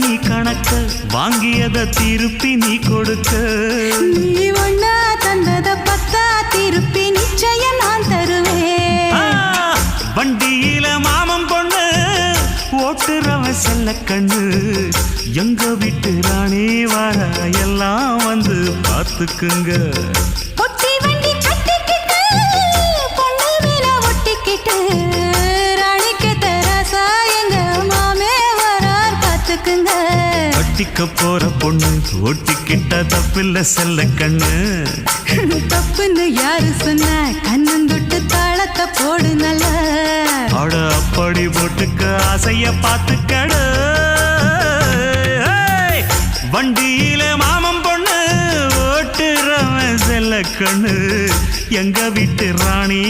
நீ கணக்க வாங்கியத திருப்பி நீ கொடுக்க. நீ ஒண்ணா தந்தத பத்தா திருப்பி நிச்சயம் நான் தருவேன். வண்டியில மாமன் பொண்ணு ஓட்டுறவன் செல்ல கண்ணு. எங்க வீட்டு ராணி வர எல்லாம் வந்து பார்த்துக்குங்க. கட்டிக்க போற பொண்ணு ஓட்டிக்கிட்ட தப்பில்ல செல்ல கண்ணு. தப்புன்னு யாரு சொன்ன? கண்ணந்தொட்டு தாளத்தை போடு நல்ல. அட அப்படி போட்டுக்க ஆசைய பார்த்துக்கடு வண்டியில மாமன் பொண்ணு ஓட்டுறவன் செல்ல கண்ணு. எங்க வீட்டு ராணி